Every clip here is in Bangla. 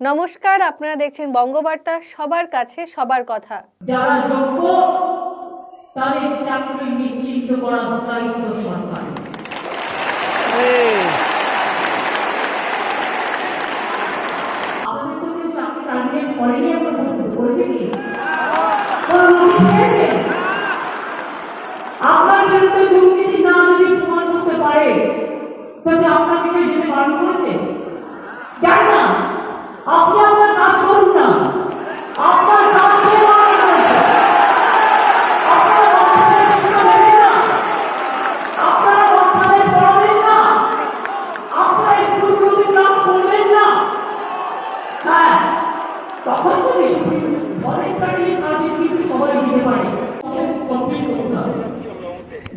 নমস্কার আপনারা দেখছেন বঙ্গবার্তা সবার কাছে সবার কথা। যারা যোগ্য তাদের চাকরি নিশ্চিত করার দায়িত্ব সরকার। আমাদের তো কেউ চাকরি টার্মিনেট করেনি আমরা বলতে কি কোনো নোটিশ পেয়েছে? আপনার বিরুদ্ধে দুর্নীতি না যদি প্রমাণ করতে পারে তাহলে আপনাকে কেউ যেতে বারণ করেছে যান না আপনি আপনার কাজ করুন না আপনার কাজ সে বারণ করেছে আপনারা বাচ্চাদের শিক্ষা দেবেন না আপনারা বাচ্চাদের পড়াবেন না আপনারা স্কুলগুলোতে ক্লাস করবেন না হ্যাঁ তখন তো বেশি ভলেন্টারি সার্ভিস কিন্তু সবাই দিতে পারে প্রসেস কমপ্লিট করতে হবে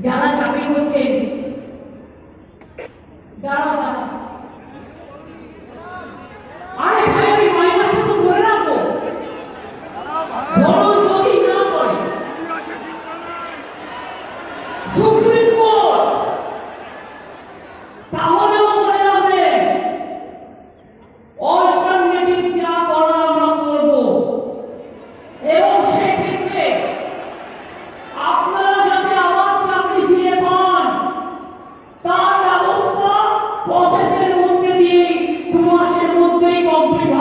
যারা চাকরি করছেন দাঁড়াও দাঁড়াও আরে ভাই আমি নয় মাসে তো ধরে রাখব। ধরো যদি না করে সুপ্রিম কোর্ট তাহলেও মনে রাখবেন অল্টারনেটিভ যা করার আমরা করব এবং সেক্ষেত্রে আপনারা যাতে আবার চাকরি ফিরে পান তার ব্যবস্থা প্রসেসের মধ্যে দিয়ে দু মাসের মধ্যেই কমপ্লিট হবে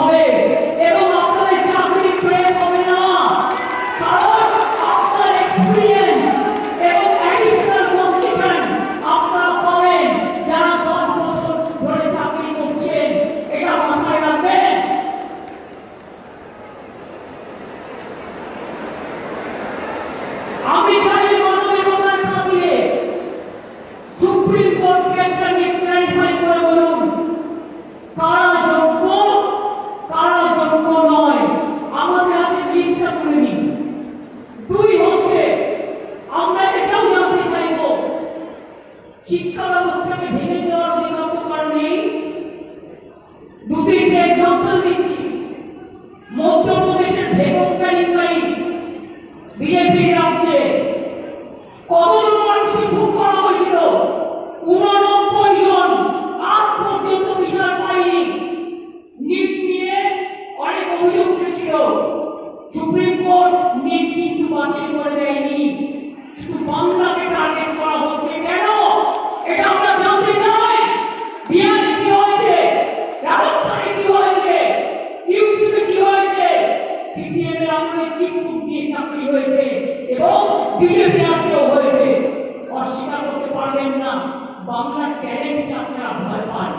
এবং আপনাদের চাকরি পেয়ে হবে না কারণ আপনার এক্সপিরিয়েন্স এবং অ্যাডিশনাল পজিশন আপনারা পাবেন যারা দশ বছর ধরে চাকরি করছেন এটা মাথায় রাখবেন আমি চাই মানবিকতার খাতিরে সুপ্রিম কোর্ট কেসটা নিয়ে ক্লারিফাই করে বলুন কারা যোগ্য কারা যোগ্য নয় আমাদের হাতে লিস্টটা তুলে দিন দুই হচ্ছে আমরা এটাও জানতে চাইব শিক্ষা ব্যবস্থাকে ভেঙে দেওয়ার তো কারণ দু তিনটে এক্সাম্পল দিচ্ছি। মধ্যপ্রদেশের বেগম কারিমকারী বিজেপির রাজ্যে কতজন মানুষকে খুন করা হয়েছিল? উননব্বই জন আজ পর্যন্ত বিচার পায়নি। নিট নিয়ে অনেক অভিযোগ উঠেছিল। সুপ্রিম কোর্ট নিট কিন্তু বাতিল করে দেয়নি। শুধু বাংলাকে টার্গেট করা সিপিএম এর দিয়ে চাকরি হয়েছে এবং বিজেপি রাজ্য হয়েছে। অস্বীকার করতে পারবেন না। বাংলার ট্যালেন্টকে আপনারা ভয় পান।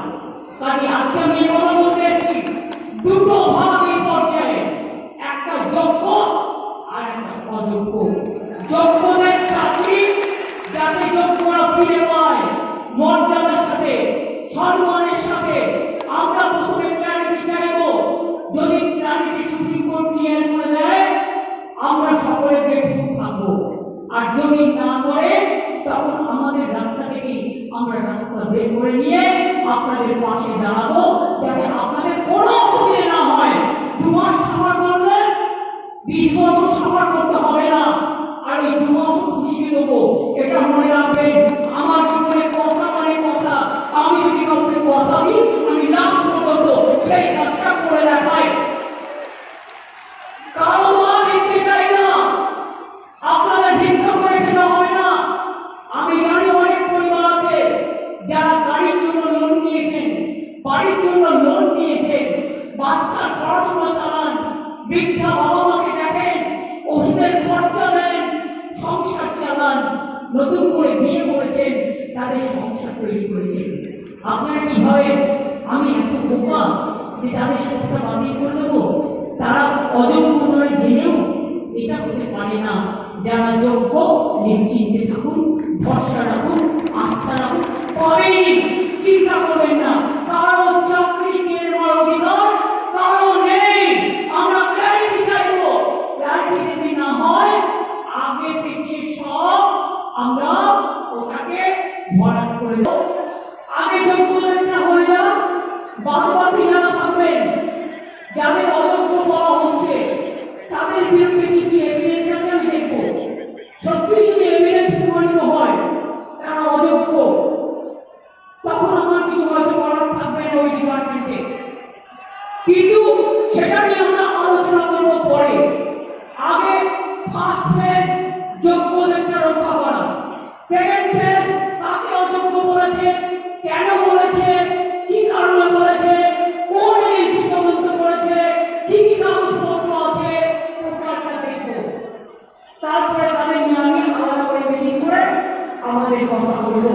কাজে আজকে আমি কথা রাস্তা বের করে নিয়ে আপনাদের পাশে দাঁড়াবো যাতে আপনাদের কোনো অসুবিধা না হয়। দু মাস সাফার করলে, বিশ বছর সাফার করতে হবে না। লোন নিয়েছেন বাচ্চার পড়াশোনা চালান। বৃদ্ধা বাবা মাকে দেখেন, ওষুধের খরচা দেন, সংসার চালান। নতুন করে বিয়ে করেছেন, তাদের সংসার তৈরি করেছেন। আপনারা কি ভাবেন, আমি এত বোকা যে তাদের সবটা বাতিল করে দেবো? তারা অযোগ্য নয় জেনেও এটা হতে পারে না। যারা যোগ্য, নিশ্চিন্তে থাকুন, ভরসা রাখুন, আস্থা রাখুন। পাবেই চিন্তা করবেন না। আগে যোগ্যতা হয়ে যাক বাদ বাকি যারা থাকবেন। যাদের অযোগ্য বলা হচ্ছে, তাদের বিরুদ্ধে কি কি এভিডেন্স আছে আমি দেখব। সত্যি যদি এভিডেন্স প্রমাণিত হয়, তারা অযোগ্য। আমাদের কথা হলো